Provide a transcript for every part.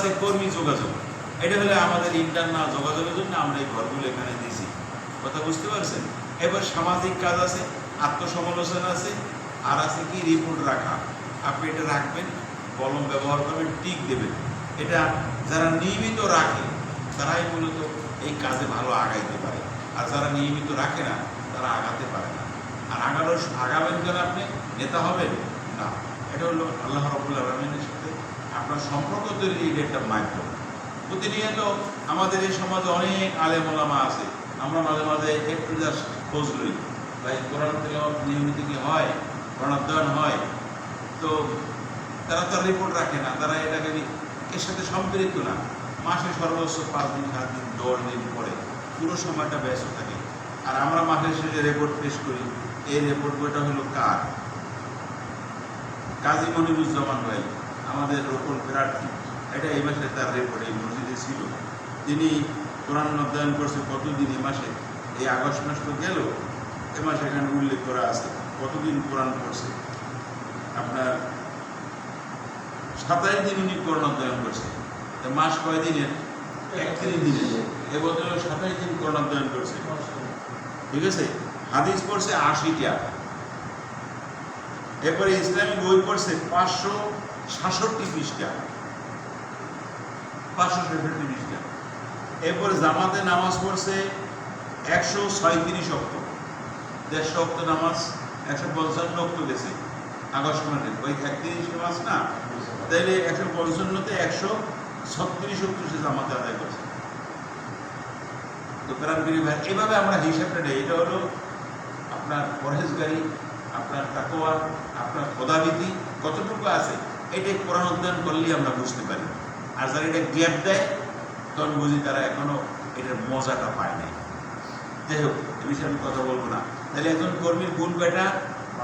আছে কর্মী যোগাযোগ। এটা হলে আমাদের ইন্টারনাল যোগাযোগের জন্য আমরা এই ঘরগুলো এখানে দিয়েছি। কথা বুঝতে পারছেন? এবার সামাজিক কাজ আছে, আত্মসমালোচনা আছে, আর আছে কি? রিপোর্ট রাখা। আপনি এটা রাখবেন, কলম ব্যবহার করবেন, টিক দেবেন। এটা যারা নিয়মিত রাখে, তারাই মূলত এই কাজে ভালো আগাইতে পারে। আর যারা নিয়মিত রাখে না, তারা আগাতে পারে না। আর আগানোর আগাবেন কেন আপনি? নেতা হবেন? না। এটা হলো আল্লাহ রবুল আলমিনের আপনার সম্পর্ক তৈরির একটা মাধ্যম প্রতিনিয়ত আমাদের এই সমাজে অনেক আলেম ওলামা আছে। আমরা মাঝে মাঝে একটু জাস্ট খোঁজ লই। ভাই, কোরআন নিয়মিত কি হয়? কোরআন হয়? তো তারা তার রিপোর্ট রাখে না। তারা এটাকে এর সাথে সম্পৃক্ত না। মাসে সর্বোচ্চ পাঁচ দিন, সাত দিন, দশ দিন পরে পুরো সময়টা ব্যস্ত থাকে। আর আমরা মাসের শেষে রিপোর্ট পেশ করি, এই রিপোর্ট বইটা হলো কার? কাজী মনিরুজ্জামান ভাই। আমাদের রোপণ প্রার্থী এটা এই মাসে তার রেকর্ড এই মসজিদে ছিল। তিনি কোরআন অধ্যয়ন করছে কতদিন এই মাসে? এই আগস্ট মাস তো গেল, এ মাসে এখানে উল্লেখ করা আছে। কতদিন কোরআন পড়ছে? আপনার সাতাইশ দিন উনি কোরআন অধ্যয়ন করছে। মাস কয় দিনের? একত্রিশ দিনের। এবছর সাতাইশ দিন কোরআন অধ্যয়ন করছে। ঠিক আছে? হাদিস পড়ছে আশিটা। এরপরে ইসলামী বই পড়ছে পাঁচশো সাতষট্টি পৃষ্ঠা। পাঁচশো ছেষট্টি পৃষ্ঠা। এরপরে জামাতে নামাজ পড়ছে একশো ছয়ত্রিশ অক্ট দেড়শো অক্ট নামাজ, একশো পঞ্চান্ন অক্ট গেছে। আগস্ট মাসে। ওই একত্রিশ নামাজ না? তাইলে একশো পঞ্চান্নতে একশো ছত্রিশ অক্ট সে জামাতে আদায় করছে। তো প্রাণবিরি ভাই, এভাবে আমরা হিসাবটা নেই। এটা হলো আপনার পরহেজগারি, আপনার তাকোয়া আপনার খোদাবিধি কতটুকু আছে? এটাই কোরআন অধ্যয়ন করলেই আমরা বুঝতে পারি। আর যারা এটা গ্যাপ দেয়, তখন বুঝি তারা এখনও এটার মজাটা পায় নাই। যাই হোক, এ বিষয়ে আমি কথা বলব না। তাহলে একজন কর্মীর গুণ কয়টা?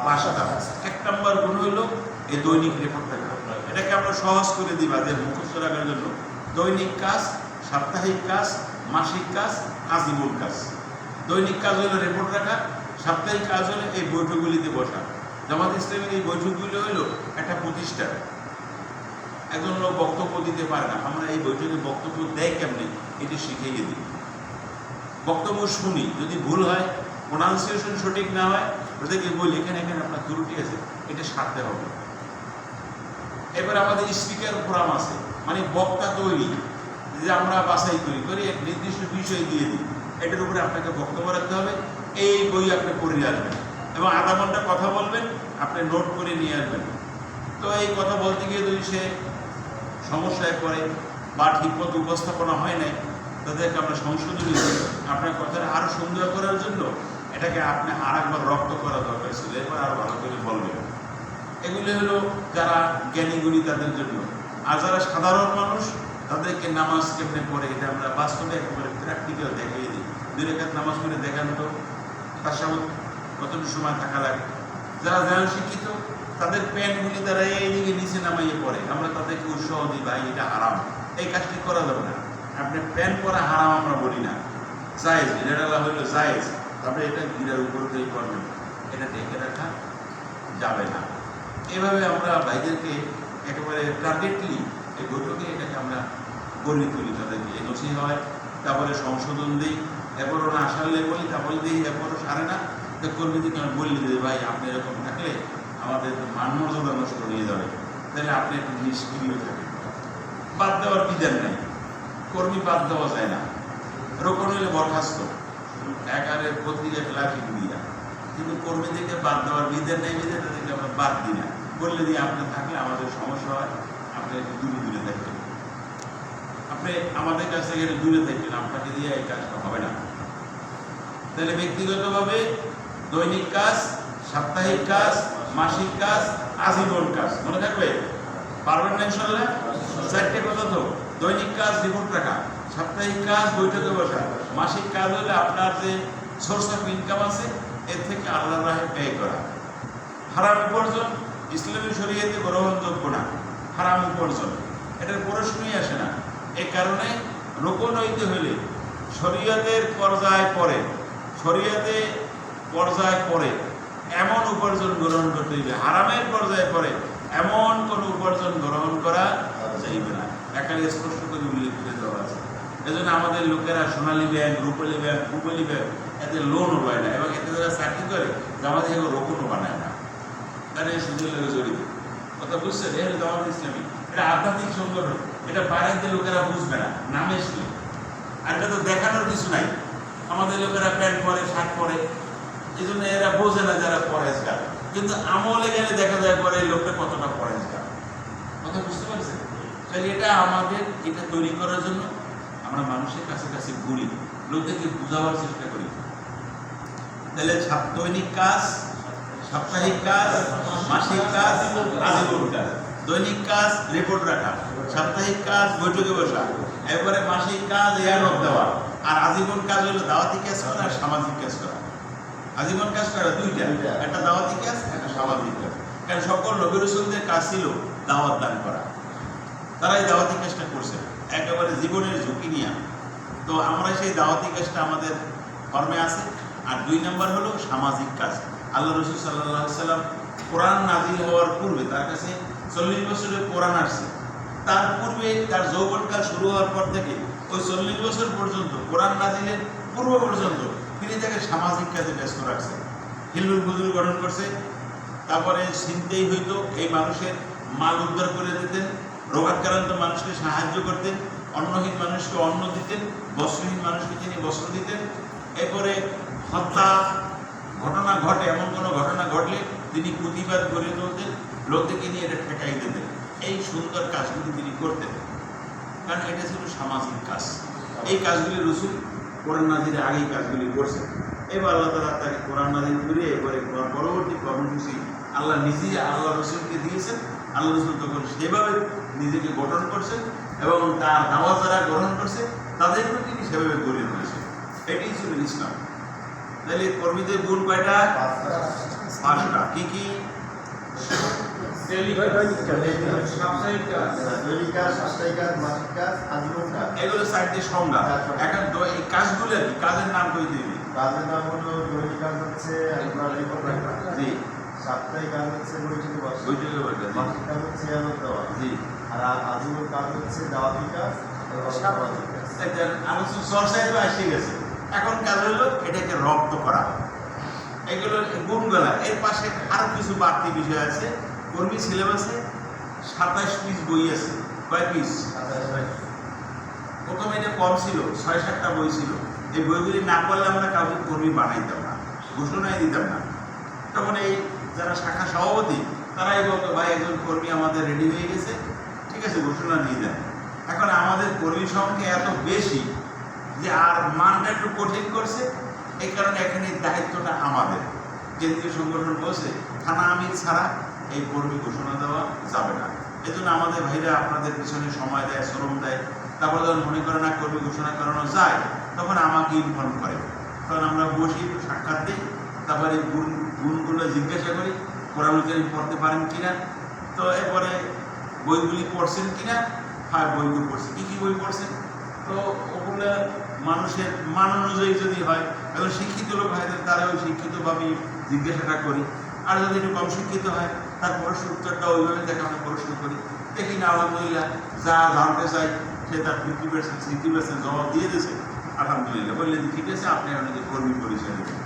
পাঁচটা। এক নম্বর গুণ হলো এই দৈনিক রেকর্ড থাকা এটাকে আমরা সহজ করে দিবা যে মুখস্থ রাখার জন্য। দৈনিক কাজ, সাপ্তাহিক কাজ, মাসিক কাজ আজীবন কাজ। দৈনিক কাজ হলো রেপোর্ট রাখা, সাপ্তাহিক কাজ হলো এই বৈঠকগুলিতে বসা। জামাত ইসলামের এই বৈঠকগুলি হলো একটা প্রতিষ্ঠান। একজন লোক বক্তব্য দিতে পারে না। আমরা এই বৈঠকে বক্তব্য দেয় কেমনি? এটি শিখিয়ে দিই। বক্তব্য শুনি। যদি ভুল হয় প্রোনাউন্সিয়েশন সঠিক না হয়, ওদেরকে বলি, এখানে এখানে আপনার ত্রুটি আছে, এটা সারতে হবে। এবার আমাদের স্পিকার ফোরাম আছে। মানে বক্তা তৈরি, যে আমরা বাছাই করি, করে এক নির্দিষ্ট বিষয় দিয়ে দিই। এটার উপরে আপনাকে বক্তব্য রাখতে হবে। এই বই আপনি পড়ে আসবেন এবং আধা ঘণ্টা কথা বলবেন, আপনি নোট করে নিয়ে আসবেন। তো এই কথা বলতে গিয়ে যদি সে সমস্যায় পড়ে বা ঠিকমতো উপস্থাপনা হয় নাই, তাদেরকে আমরা সংশোধনী আপনার কথাটা আরও সুন্দর করার জন্য এটাকে আপনি আর একবার রক্ত করা দরকার ছিল। এবার আরও ভালো করে বলবেন। এগুলি হলো যারা জ্ঞানী গুণী তাদের জন্য। আর যারা সাধারণ মানুষ, তাদেরকে নামাজ কেমনে পড়ে এটা আমরা বাস্তবে একেবারে প্র্যাকটিক্যাল দেখিয়ে দিই। দুই রেখাত নামাজ পড়ে দেখান তো। তার সামনে কতটুকু সময় থাকা লাগে। যারা যারা শিক্ষিত তাদের প্যান্টগুলি তারা এইদিকে নিচে নামাইয়ে পড়ে। আমরা তাদেরকে উৎসাহ দিই, ভাই, এটা হারাম। এই কাজটি করা যাবে না। আপনি প্যান্ট পরা হারাম আমরা বলি না। জায়েজ, এটা হইল জায়েজ। তারপরে এটা গিরার উপর দিয়ে করবেন। এটা ডেকে রাখা যাবে না। এভাবে আমরা ভাইদেরকে একেবারে টার্গেটলি এই বৈঠকে এটাকে আমরা গড়ে তুলি তাদেরকে। এনওসি হয়, তারপরে সংশোধন দিই। এরপর ওরা আসালে বলি তারপরে দিই এরপরও সারে না, তো কর্মীদেরকে আমি বলি ভাই, আপনি এরকম থাকলে আমাদের মান মর্যাদা নষ্ট হয়ে যাবে, তাহলে আপনি একটু নিষ্ক্রিয় থাকেন। বাদ দেওয়ার বিধান নেই? কর্মী বাদ দেওয়া যায় না। রোপণ হইলে বরখাস্ত। একারে পত্রিকায় লাঠি দিয়া কিন্তু কর্মীদেরকে বাদ দেওয়ার বিধান নেই? বিধান তাদেরকে আমরা বাদ দিই না। বললে দিয়ে আপনি থাকলে আমাদের সমস্যা হয়, আপনি একটু দূরে দূরে থাকবেন আপনি আমাদের কাছ থেকে দূরে থাকবেন আপনাকে দিয়ে এই কাজটা হবে না। তাহলে ব্যক্তিগতভাবে দৈনিক কাজ, সাপ্তাহিক কাজ মাসিক কাজ, আজীবন কাজ। মনে থাকবে? পারবেন না ইনশাল্লাহ চারটে কথা তো দৈনিক কাজ, রিপোর্ট রাখা। সাপ্তাহিক কাজ, বৈঠকে বসা। মাসিক কাজ হলে আপনার যে সোর্স অফ ইনকাম আছে, এর থেকে আল্লাহ রাহে ব্যয় করা। হারাম উপার্জন, ইসলামী শরীয়তে গ্রহণযোগ্য না হারাম উপার্জন। এটার প্রশ্নই আসে না। এই কারণে রোপণ হইতে হলে শরীয়তের পর্যায় পরে শরীয়তে পর্যায় পরে এমন উপার্জন গ্রহণ করতে হইবে। হারামের পর্যায়ে পরে এমন কোন উপার্জন গ্রহণ করা যাইবে না। একালে স্পষ্ট করে উল্লেখ করে দেওয়া আছে। এজন্য আমাদের লোকেরা Sonali bank, Rupali bank Rupali bank, এতে লোনও পায় না এবং এতে যারা চাকরি করে, জামাত এগুলো রোপণও বানায় না। তারা এই সুযোগ জড়িত। কথা বুঝছেন? এর জামাত ইসলামী। এটা আধ্যাত্মিক সংগঠন। এটা বাইরের লোকেরা বুঝবে না, নামে শুনে। আর এটা তো দেখানোর কিছু নাই। আমাদের লোকেরা প্যান্ট পরে, শার্ট পরে এই জন্য এরা বোঝে না যারা পরেজগার। কিন্তু আমলে গেলে দেখা যায় পরে এই লোকটা কতটা পরেজগার। কথা বুঝতে পারছেন? তাহলে এটা আমাদের এটা তৈরি করার জন্য আমরা মানুষের কাছে কাছে ঘুরি, লোকদেরকে বোঝাবার চেষ্টা করি। তাহলে দৈনিক কাজ, সাপ্তাহিক কাজ, মাসিক কাজ কাজ দৈনিক কাজ রিপোর্ট রাখা। সাপ্তাহিক কাজ, বৈঠকে বসা। এরপরে মাসিক কাজ এয়ারঅফ দেওয়া। আর আজীবন কাজ হলো দাওয়াতি কাজ করা আর সামাজিক কাজ করা। আজীবন কাজ করা দুইটা। একটা দাওয়াতি কাজ একটা সামাজিক কাজ। কারণ সকল নবী রসুলদের কাজ ছিল দাওয়াত দান করা। তারাই দাওয়াতি কাজটা করছে। একেবারে জীবনের ঝুঁকি নিয়ে। তো আমরা সেই দাওয়াতি কাজটা আমাদের কর্মে আছে। আর দুই নম্বর হলো সামাজিক কাজ। আল্লাহ রসুল সাল্লাহ সাল্লাম কোরআন নাজিল হওয়ার পূর্বে তার কাছে চল্লিশ বছরের কোরআন আসছে। তার পূর্বে তার যৌবনকাল শুরু হওয়ার পর থেকে ওই চল্লিশ বছর পর্যন্ত কোরআন নাজিলের পূর্ব পর্যন্ত তিনি তাকে সামাজিক কাজে ব্যস্ত রাখছেন হিলুল হুজুর গঠন করছে। তারপরে চিনতেই হইতো এই মানুষের মাল উদ্ধার করে দিতেন, রোগাক্রান্ত মানুষকে সাহায্য করতেন, অন্নহীন মানুষকে অন্ন দিতেন, বস্ত্রহীন মানুষকে তিনি বস্ত্র দিতেন। এরপরে হত্যা ঘটনা ঘটে, এমন কোনো ঘটনা ঘটলে তিনি প্রতিবাদ করে তুলতেন লোকদেরকে নিয়ে এটা ঠেকাই দিতেন। এই সুন্দর কাজগুলি তিনি করতেন। কারণ এটা ছিল সামাজিক কাজ। এই কাজগুলি রসুল কোরআন নাজিরে আগেই কাজগুলি করছে। এবার আল্লাহ তালা তাকে কোরআন নাজির করে এবারে পর- পরবর্তী কর্মসূচি আল্লাহ নিজেই আল্লাহ রসুলকে দিয়েছেন। আল্লাহ রসুল তখন সেভাবে নিজেকে গঠন করছেন এবং তার দাওয়া যারা গ্রহণ করছে, তাদেরকেও তিনি সেভাবে গড়ে তুলেছেন। এটাই ছিল ইসলাম। তাহলে কর্মীদের গুণ কয়টা? পাঁচটা। কি কি? এগুলো সংজ্ঞা। এখন কাজের নাম কই দিবি কাজের নাম হলো দৈনিক কাজ হচ্ছে সাপ্তাহিক কাজ হচ্ছে মাসিক কাজ হচ্ছে আর কাজ হচ্ছে দাওয়াতি কাজ এখন কাজ হলো এটাকে রপ্ত করা। এগুলো গুণগুলা, এর পাশে আরও কিছু বাড়তি বিষয় আছে। কর্মী সিলেবাসে সাতাশ পিস বই আছে। কয় পিস প্রথমে এটা কম ছিল ছয় সাতটা বই ছিল। এই বইগুলি না পড়লে আমরা কাউকে কর্মী বানাইতাম না ঘোষণাই দিতাম না। তখন এই যারা শাখা সভাপতি তারাই বলতো ভাই একজন কর্মী আমাদের রেডি হয়ে গেছে ঠিক আছে ঘোষণা দিয়ে দেন। এখন আমাদের কর্মী সংখ্যা এত বেশি যে আর মানটা একটু কঠিন করছে এই কারণে এখানে দায়িত্বটা আমাদের। কেন্দ্রীয় সংগঠন বলছে থানা আমির ছাড়া এই কর্মী ঘোষণা দেওয়া যাবে না। এই জন্য আমাদের ভাইরা আপনাদের পিছনে সময় দেয়, শ্রম দেয়। তারপর যখন মনে করে না কর্মী ঘোষণা করানো যায়, তখন আমাকে ইনফর্ম করে। তখন আমরা বসি, সাক্ষাৎ দিই। তারপরে গুণ, গুণগুলো জিজ্ঞাসা করি, কোরআন পড়তে পারেন কিনা? তো এরপরে বইগুলি পড়ছেন কিনা? হ্যাঁ বইগুলি পড়ছে। কী কী বই পড়ছেন? তো ওগুলো মানুষের মান অনুযায়ী যদি হয় এবং শিক্ষিত লোক হয় তাহলে ওই শিক্ষিতভাবেই জিজ্ঞাসাটা করি। আর যদি একটু কম শিক্ষিত হয়, তার প্রশ্ন উত্তরটা ওইভাবে দেখে আমরা প্রশ্ন করি। দেখি না, আলহামদুলিল্লাহ, যা জানতে চাই, সে তার ফিফটি পার্সেন্ট সিক্সটি পার্সেন্ট জবাব দিয়ে দিয়েছে। আলহামদুলিল্লাহ বললেন ঠিক আছে, আপনি আমাদের কর্মী পরিচয় দেবেন।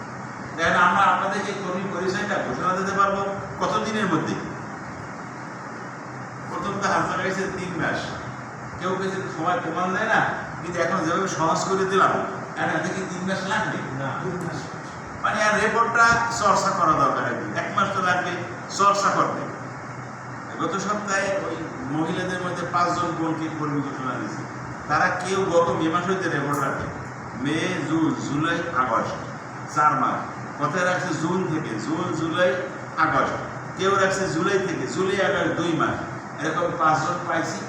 দেখেন আমরা আপনাদের এই কর্মী পরিচয়টা ঘোষণা দিতে পারব কত দিনের মধ্যে? প্রথম তো হাত লাগাইছে তিন মাস। কেউ কেউ সময় প্রমাণ দেয় না, কিন্তু এখন যেভাবে সহজ করে দিলাম এখন দেখি তিন মাস লাগবে? মানে আর রেপোর্টটা চর্চা করা দরকার একদিন। এক মাস তো লাগবে চর্চা করতে। গত সপ্তাহে ওই মহিলাদের মধ্যে পাঁচজন বোনকে কর্মী ঘোষণা দিয়েছে। তারা কেউ গত মে মাস হইতে রেপোর্ট রাখে মে, জুন, জুলাই, আগস্ট, চার মাস। কথায় রাখছে জুন থেকে, জুন, জুলাই, আগস্ট। কেউ রাখছে জুলাই থেকে, জুলাই, আগস্ট, দুই মাস। এরকম পাঁচজন পাইছি।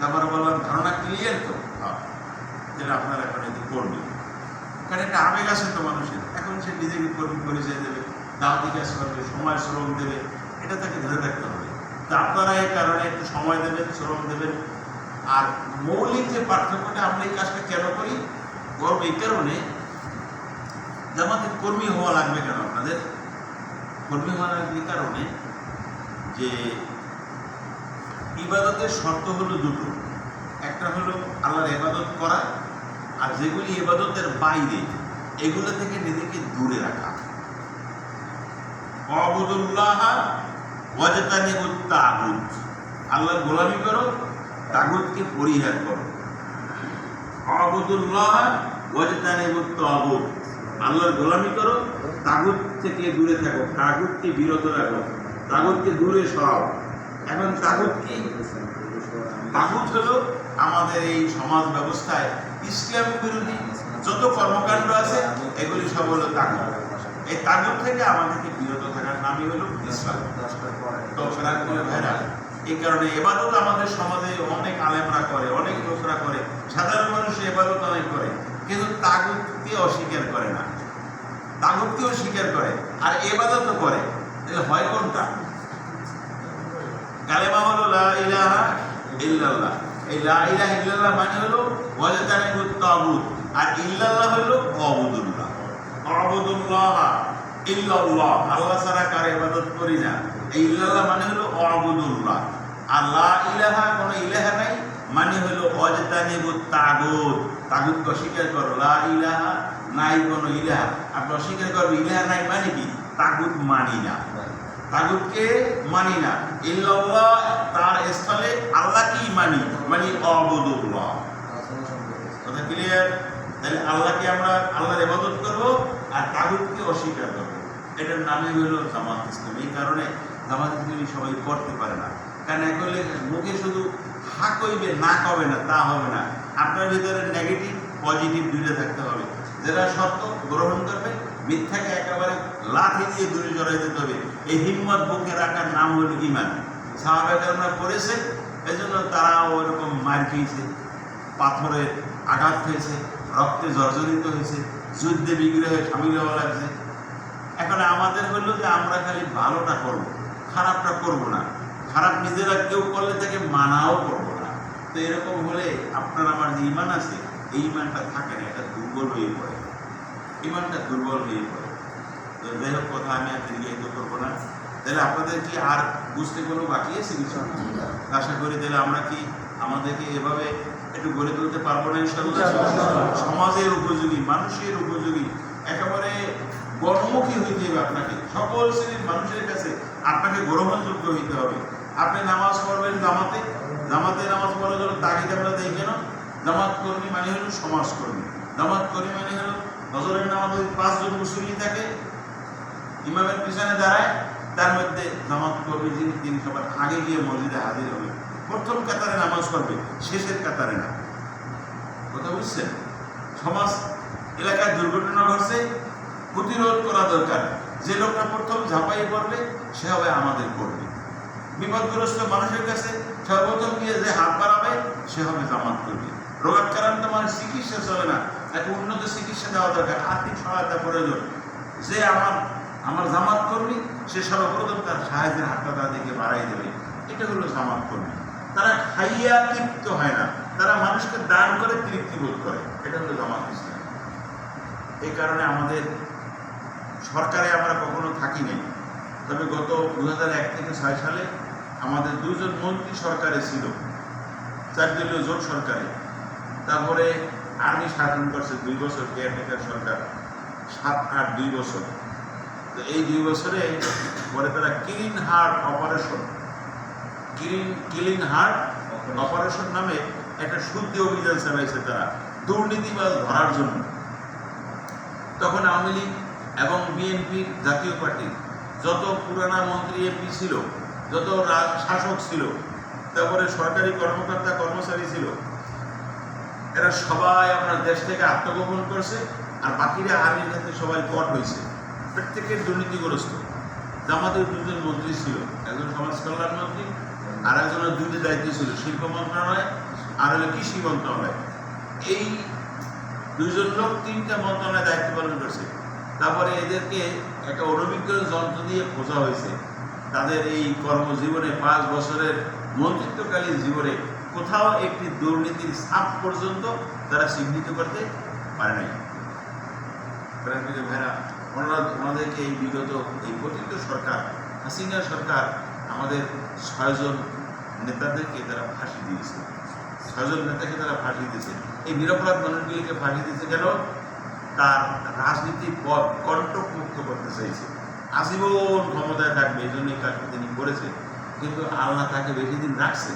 তারপরে বললাম, ধারণা ক্লিয়ার তো? হ্যাঁ। আপনারা এখন এটি করবেন। কারণ একটা আবেগ আছে তো মানুষের। এখন সে নিজেকে কর্মী পরিচয় দেবে দাওয়াতি কাজ করবে, সময় শ্রম দেবে, এটা তাকে ধরে রাখতে হবে। তো আপনারা এই কারণে একটু সময় দেবেন, শ্রম দেবেন। আর মৌলিক যে পার্থক্যটা আমরা এই কাজটা কেন করি? গর্ব এই কারণে যে আমাদের কর্মী হওয়া লাগবে কেন আপনাদের? কর্মী হওয়া লাগবে কারণে যে ইবাদতের শর্ত হলো দুটো। একটা হলো আল্লাহর ইবাদত করা আর যেগুলি এবাদতের বাইরে, এগুলো থেকে নিজেকে দূরে রাখা। অবদুল্লাহ ওয়াজতানি তাগুত। আল্লাহর গোলামি করো, তাগুতকে পরিহার করো। অবদুল্লাহ ওয়াজতানি তাগুত। আল্লাহর গোলামি করো, তাগুত থেকে দূরে থাকো, তাগুতকে বিরত রাখো, তাগুতকে দূরে সরাও। এখন তাগুত কি তাগুত হলো আমাদের এই সমাজ ব্যবস্থায় ইসলাম বিরোধী যত কর্মকাণ্ড আছে, এগুলি সব হলো তাগুত এই তাগুত থেকে আমাদেরকে বিরত থাকার নামই হলো ইসলাম। এই কারণে আমাদের সমাজে অনেক আলেমরা করে, অনেক করে, সাধারণ মানুষ এবাদত অনেক করে, কিন্তু তাগুতকে অস্বীকার করে না। তাগুতকেও স্বীকার করে, আর এবাদতও করে। তাহলে হয় কোনটা? কালেমা হলো ইলাহা ইল্লাল্লাহ। এই লা ইলাহা ইল্লাল্লাহ মানে হলো ওয়াজাতানিবুত তাগুত। আর ইল্লাল্লাহ হলো অবুদুল্লাহ অবুদুল্লাহ ইল্লাল্লাহ। আল্লাহ ছাড়া কার ইবাদত করি না। এই ইল্লাল্লাহ মানে হলো অবুদুল্লাহ আর লা ইলাহা কোনো ইলাহা নাই মানে হলো অজাতানিবুত তাগুত। তাগুতকে অস্বীকার করো। লা ইলাহা নাই কোনো ইলাহা। আপনি অস্বীকার করবে ইলাহা নাই মানে কি? তাগুত মানি না। তাগুতকে মানি না। ইল্লাল্লাহ, তার স্থলে আল্লাহকেই মানি। মানে অবদুল্লাহ কথা ক্লিয়ার তাহলে আল্লাহকে আমরা আল্লাহর ইবাদত করব আর তাগুতকে অস্বীকার করব। এটার নামই হলো জামাত ইসলাম। এই কারণে জামাত ইসলামী সবাই করতে পারে না। কারণ একলে মুখে শুধু হা কইবে, না কবে না, তা হবে না। আপনার ভিতরে নেগেটিভ পজিটিভ দুইটা থাকতে হবে। যেটা সত্য, গ্রহণ করবে, মিথ্যাকে একেবারে লাথি দিয়ে দূরে জড়াই দিতে হবে। এই হিম্মত বুকে রাখার নাম হলো ইমান সাহাবাহামরা করেছে জন্য তারা ওরকম মার খেয়েছে, পাথরে আঘাত হয়েছে রক্তে জর্জরিত হয়েছে, যুদ্ধে বিগ্রহে সামিল হওয়া লাগছে। এখন আমাদের হলো যে আমরা খালি ভালোটা করব, খারাপটা করব না। খারাপ নিজেরা কেউ করলে তাকে মানাও করব না। তো এরকম হলে আপনার আমার যে ইমান আছে, এই ইমানটা থাকে না, এটা দুর্বল হয়ে পড়ে। ইমানটা দুর্বল হয়ে পড়ে। যাই হোক, কথা আমি আর দীর্ঘায়িত করব না। তাহলে আপনাদের কি আর বুঝতে কোনো বাকি আছে কিছু? আশা করি তাহলে আমরা কি আমাদেরকে এভাবে একটু গড়ে তুলতে পারব না সমাজের উপযোগী, মানুষের উপযোগী, একেবারে গণমুখী হইতে হবে আপনাকে, সকল শ্রেণির মানুষের কাছে আপনাকে গ্রহণযোগ্য হইতে হবে। আপনি নামাজ পড়বেন জামাতে জামাতে নামাজ পড়ার জন্য তাগিদ আমরা দেই কেন? জামাত কর্মী মানে হলো সমাজকর্মী জামাত কর্মী মানে হলো নজরের নামাজ পাঁচজন মুসলিম থাকে ইমামের পিছনে দাঁড়ায়, তার মধ্যে জামাত কর্মী যিনি, তিনি সবার আগে গিয়ে মসজিদে হাজির হবে। প্রথম কাতারে নামাজ পড়বে, শেষের কাতারে না। কথা বুঝছেন? সমাজ, এলাকায় দুর্ঘটনা ঘটছে, প্রতিরোধ করা দরকার। যে লোকটা প্রথম ঝাঁপাই পড়বে, সে হবে আমাদের কর্মী। বিপদগ্রস্ত মানুষের কাছে সর্বপ্রথম গিয়ে যে হাত বাড়াবে, সে হবে জামাত কর্মী। রোগাক্রান্ত মানুষ চিকিৎসা চলে না। তাকে উন্নত চিকিৎসা দেওয়া দরকার। আর্থিক সহায়তা প্রয়োজন। যে আমার আমার জামাত কর্মী, সে সর্বপ্রথম তার সাহায্যের হাতটা তাদেরকে বাড়াই দেবে। এটা হলো জামাত কর্মী। তারা খাইয়া তৃপ্ত হয় না। তারা মানুষকে দান করে তৃপ্তি বোধ করে। এটা হলো জামাত ইসলাম। এই কারণে আমাদের সরকারে আমরা কখনো থাকি নাই। তবে গত দু থেকে ছয় সালে আমাদের দুজন মন্ত্রী সরকারে ছিল। চার দলীয় জোট সরকারে। তারপরে আর্মি শাসন করছে দুই বছর কেয়ারটেকার সরকার। সাত আট দুই বছর। তো এই দুই বছরে পরে তারা clean heart operation clean clean heart operation নামে একটা শুদ্ধি অভিযান চালাইছে তারা দুর্নীতিবাজ ধরার জন্য। তখন আওয়ামী লীগ এবং বিএনপি জাতীয় পার্টি, যত পুরানা মন্ত্রী এমপি ছিল, যত শাসক ছিল, তারপরে সরকারি কর্মকর্তা, কর্মচারী ছিল, এরা সবাই আপনার দেশ থেকে আত্মগোপন করছে, আর বাকিরা আর্মির কাছে সবাই পট হয়েছে। প্রত্যেকের দুর্নীতিগ্রস্ত। জামাতের দুজন মন্ত্রী ছিল, একজন সমাজ কল্যাণ মন্ত্রী আর একজনের দুটি দায়িত্ব ছিল, শিল্প মন্ত্রণালয় আর হলো কৃষি মন্ত্রণালয়। এই দুইজন লোক তিনটা মন্ত্রণালয়ে দায়িত্ব পালন করছে। তারপরে এদেরকে একটা অনভিজ্ঞ যন্ত্র দিয়ে খোঁজা হয়েছে। তাদের এই কর্মজীবনে পাঁচ বছরের মন্ত্রিত্বকালীন জীবনে কোথাও একটি দুর্নীতির ছাপ পর্যন্ত তারা চিহ্নিত করতে পারে নাই। ভাইরা ওনারা ওনাদেরকে এই বিগত এই পতিত সরকার, হাসিনা সরকার আমাদের ছয়জন নেতাদেরকে তারা ফাঁসি দিয়েছে। ছয়জন নেতাকে তারা ফাঁসি দিয়েছে। এই নিরপরাধ মানুষগুলিকে ফাঁসি দিয়েছে কেন? তার রাজনীতি পথ কণ্টক মুক্ত করতে চাইছে। আজীবন ক্ষমতায় থাকবে, এই জন্য এই কাজটা তিনি করেছেন। কিন্তু আল্লাহ তাকে বেশি দিন রাখছে,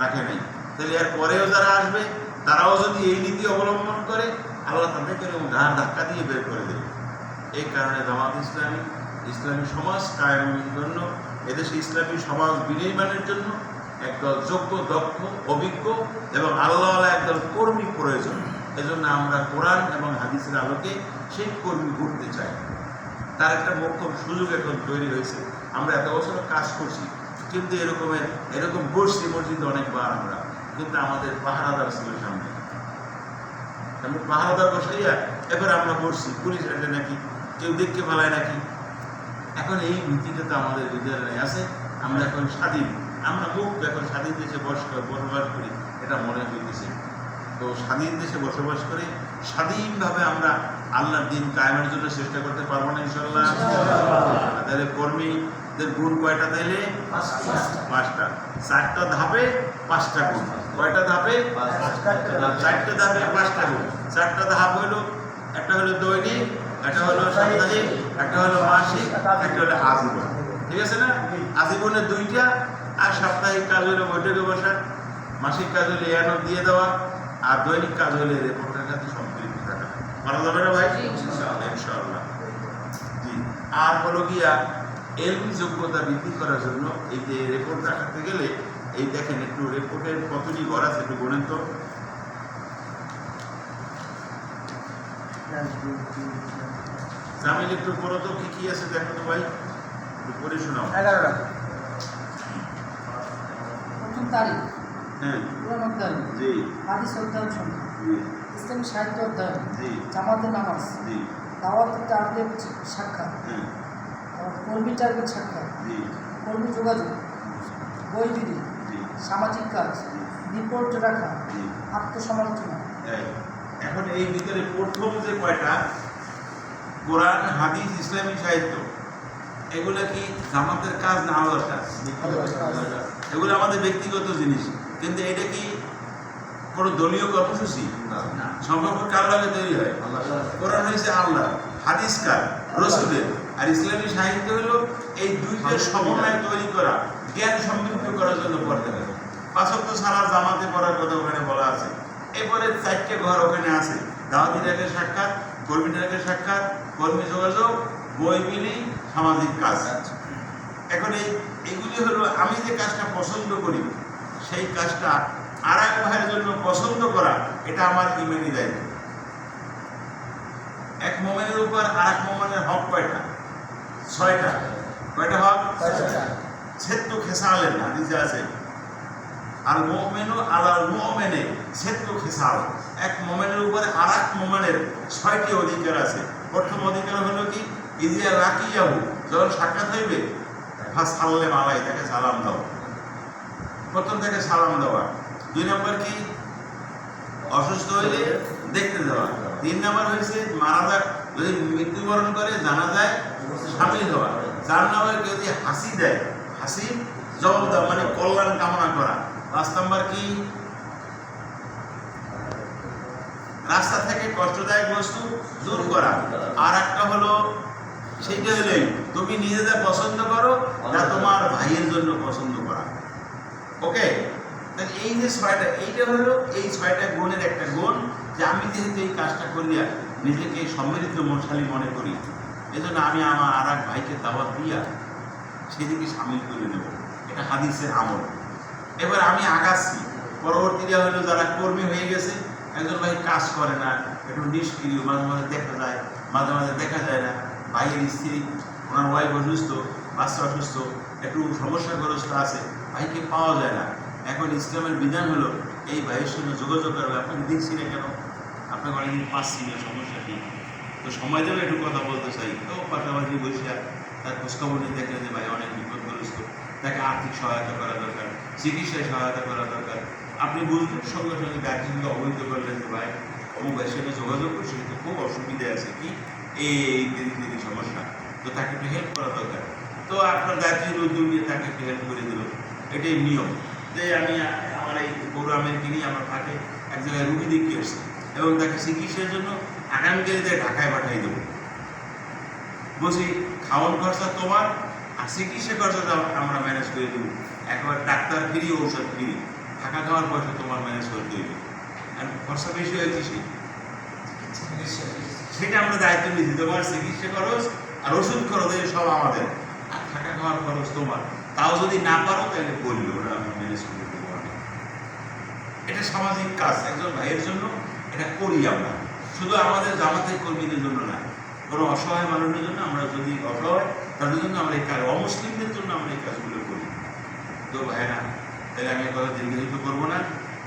রাখে নাই। তাহলে এর পরেও যারা আসবে, তারাও যদি এই নীতি অবলম্বন করে, আল্লাহ তাদেরকে ঘাড় ধাক্কা দিয়ে বের করে দেবে। এই কারণে জামাত ইসলামী ইসলামী সমাজ কায়েমের জন্য, এদেশে ইসলামী সমাজ বিনির্মাণের জন্য একদল যোগ্য, দক্ষ, অভিজ্ঞ এবং আল্লাহ একদল কর্মী প্রয়োজন। এজন্য আমরা কোরআন এবং হাদিসের আলোকে সেই কর্মী ঘুরতে চাই। তার একটা মুখ্য সুযোগ এখন তৈরি হয়েছে। আমরা এত বছর কাজ করছি, কিন্তু এরকমের, এরকম বসছি মসজিদে অনেকবার আমরা, কিন্তু আমাদের পাহারাদার ছিল সামনে। পাহারাদার বসাইয়া এবার আমরা বসছি, পুলিশ এটা নাকি কেউ দেখতে পালায় নাকি? এখন এই ভীতিটা তো আমাদের হৃদয়ে আছে আমরা এখন স্বাধীন। আমরা খুব এখন স্বাধীন দেশে বস- বসবাস করি এটা মনে হইতেছে। তো স্বাধীন দেশে বসবাস করে স্বাধীনভাবে আমরা আল্লাহর দিন কায়েমের জন্য চেষ্টা করতে পারব না ইনশাল্লাহ তাহলে কর্মীদের গুণ কয়টা তাইলে? পাঁচটা। চারটা ধাপে পাঁচটা গুণ। কয়টা ধাপে? চারটে ধাপে পাঁচটা গুণ। চারটা ধাপ হলো একটা হলো দৈনিক একটা হলো সাপ্তাহিক একটা হলো মাসিক একটা হলো আজীবন। ঠিক আছে না? আজীবনের দুইটা আর সাপ্তাহিক কাজ হলো বৈঠকে বসা। মাসিক কাজ হলে এয়ানোট দিয়ে দেওয়া আর দৈনিক কাজ হলে রেপোর্টের সাথে সম্পৃক্ত থাকা। মানা যাবে না ভাই? ইনশাআল্লাহ। জি। আর হলো গিয়া এলমি যোগ্যতা বৃদ্ধি করার জন্য এই যে রেপোর্ট দেখাতে গেলে এই দেখেন একটু রেপোর্টের কতটি ঘর আছে একটু বলেন তো। জামিল একটু পড়ো তো কি কি আছে দেখো তো ভাই? একটু পড়ে শোনাও। এগারোটা। প্রথম তারিখ। হ্যাঁ। পুরাণ অধ্যায়ন। জি। হাদিস অধ্যয়ন সংখ্যা জি। ইসলামী সাহিত্য অধ্যয়ন। জি। জামাতের নামাজ। জি। দাওয়াত টার্গেট সাক্ষাৎ। হ্যাঁ। কর্মী টার্গেট সাক্ষাৎ। জি। কর্মী যোগাযোগ। বই বিধি সামাজিক কাজ। রিপোর্ট রাখা। আত্মসমালোচনা। এই, এখন এই ভিতরে প্রথম যে কয়টা? কোরআন হাদিস ইসলামী সাহিত্য। এগুলো কি জামাতের কাজ না দরকার এগুলো আমাদের ব্যক্তিগত জিনিস। কিন্তু এটা কি কোনো দলীয় কর্মসূচি? সম্পর্ক কার লাগে তৈরি হয়? কোরআন হয়েছে আল্লাহ হাদিস কার? রসুলের। আর ইসলামী সাহিত্য হলো এই দুইটার সমন্বয় তৈরি করা জ্ঞান সমৃদ্ধ করার জন্য পড়তে হবে পাঁচক সারা জামাতে পড়ার কথা ওখানে বলা আছে। এরপরে চারটে ঘর ওখানে আছে। দাওয়াতিরাকে সাক্ষাৎ কর্মীরাকে সাক্ষাৎ কর্মী যোগাযোগ বই বিলি সামাজিক কাজ। এখন এই এগুলি হলো আমি যে কাজটা পছন্দ করি সেই কাজটা আর এক ভাইয়ের জন্য পছন্দ করা এটা আমার ইমানি দায়িত্ব। এক মোমেনের উপর আর এক মোমেনের হক কয়টা? ছয়টা। কয়টা হক? ছেত্র খেসালেন হাদিসে আছে। আর মোমেনু আলাল মোমেনে ছেত্র খেসাল। এক মোমেনের উপরে আর এক মোমেনের ছয়টি অধিকার আছে। প্রথম অধিকার হলো কি? ইজিয়া রাখি যাব যখন সাক্ষাৎ হইবে ফার্স্ট সাল্লাম আলাই তাকে সালাম দাও। প্রথম তাকে সালাম দেওয়া। দুই নম্বর কি? অসুস্থ হইলে দেখতে যাওয়া তিন নম্বর হয়েছে মারা যাক, যদি মৃত্যুবরণ করে, জানা যায় সামিল হওয়া চার নম্বর কেউ যদি হাসি দেয়, হাসি, জবাব দেওয়া মানে কল্যাণ কামনা করা। পাঁচ নম্বর কি? রাস্তা থেকে কষ্টদায়ক বস্তু দূর করা। আর একটা হলো, সেইটা হলেই তুমি নিজেদের পছন্দ করো না তোমার ভাইয়ের জন্য পছন্দ করা। ওকে তাহলে এই যে ছয়টা, এইটা হলো এই ছয়টা গুণের একটা গুণ যে আমি যেহেতু এই কাজটা করিয়া নিজেকে সমৃদ্ধ মশালী মনে করি, এজন্য আমি আমার আর এক ভাইকে দাওয়াত দিয়া সেদিকে সামিল করে নেব। এটা হাদিসের আমল। এবার আমি আগাচ্ছি। পরবর্তীতে হলো যারা কর্মী হয়ে গেছে একজন ভাই কাজ করে না, একটু নিষ্ক্রিয়, মাঝে মাঝে দেখা যায়, মাঝে মাঝে দেখা যায় না। ভাইয়ের স্ত্রী, ওনার ওয়াইফ অসুস্থ, বাচ্চা অসুস্থ, একটু সমস্যাগ্রস্ত আছে, ভাইকে পাওয়া যায় না। এখন ইসলামের বিধান হলো, এই ভাইয়ের সঙ্গে যোগাযোগ করবে আপনাকে দেখছি না কেন? আপনাকে অনেকদিন পাচ্ছি না, সমস্যা কি? তো সময় দেবে একটু কথা বলতে চাই। তো পাশাপাশি বসিয়া তার খোঁজখবর নিয়ে দেখলেন যে ভাই অনেক বিপদগ্রস্ত। তাকে আর্থিক সহায়তা করা দরকার, চিকিৎসায় সহায়তা করা দরকার। আপনি বুঝলেন সঙ্গে সঙ্গে গার্জেনকে অবহিত করলেন ভাই অমুক সাথে যোগাযোগ করছে কিন্তু খুব অসুবিধা আছে কি? এই দেরি দেরি সমস্যা। তো তাকে একটু হেল্প করা দরকার। তো আপনার দায়িত্বের উদ্যোগ নিয়ে তাকে একটু হেল্প করে দিল। এটাই নিয়ম। যে আমি, আমার এই প্রোগ্রামের কিনি আমার থাকে এক জায়গায় রুগী দেখতে এসছে এবং তাকে চিকিৎসার জন্য আগামীকালে ঢাকায় পাঠাই দেবো। বলছি খাওয়ান খরচা তোমার আর চিকিৎসা খরচাটা আমরা ম্যানেজ করে দেবো। একবার ডাক্তার ফ্রি, ঔষধ ফ্রি। থাকা খাওয়ার পয়সা তোমার ম্যানেজ করতে হইবে আর খরচা বেশি হয়েছে সেই সেটা আমরা দায়িত্ব নিয়েছি তোমার চিকিৎসা খরচ আর ওষুধ খরচ, এই সব আমাদের। আর থাকা খাওয়ার খরচ তোমার। তাও যদি না পারো, তাহলে বলল ওরা আমরা ম্যানেজ করে দেবো আমি। এটা সামাজিক কাজ, একজন ভাইয়ের জন্য এটা করি আমরা। শুধু আমাদের জামাতের কর্মীদের জন্য না, কোনো অসহায় মানুষের জন্য আমরা যদি অসহায়, তাদের জন্য আমরা এই কাজ, অমুসলিমদের জন্য আমরা এই কাজগুলো করি। তো ভাইরা তাহলে আমি কথা দীর্ঘায়িত করব না।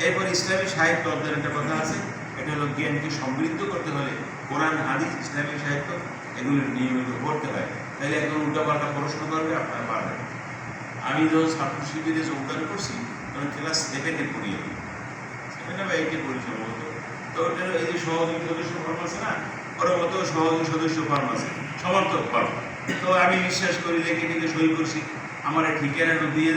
এরপর ইসলামী সাহিত্য অধ্যয়নের একটা কথা আছে, এটা হলো জ্ঞানকে সমৃদ্ধ করতে হলে কোরআন, হাদিস, ইসলামী সাহিত্য এগুলো নিয়মিত পড়তে হয়। তাহলে একজন উল্টাপাল্টা প্রশ্ন করবে, আপনার পারবেন। আমি যখন ছাত্র শিবিরে যোগদান করছি, তখন ক্লাস সেভেনে পড়ি আমি। সেভেনে বা এইটে পড়ি সম্ভবত। তো ওটার এই যে সহযোগী সদস্য ফর্ম আছে না ওর মতো সহযোগী সদস্য ফর্ম আছে, সমর্থক ফর্ম তো আমি বিশ্বাস করি লেখে টেখে সই করছি। আমার এই ঠিকানা দিয়ে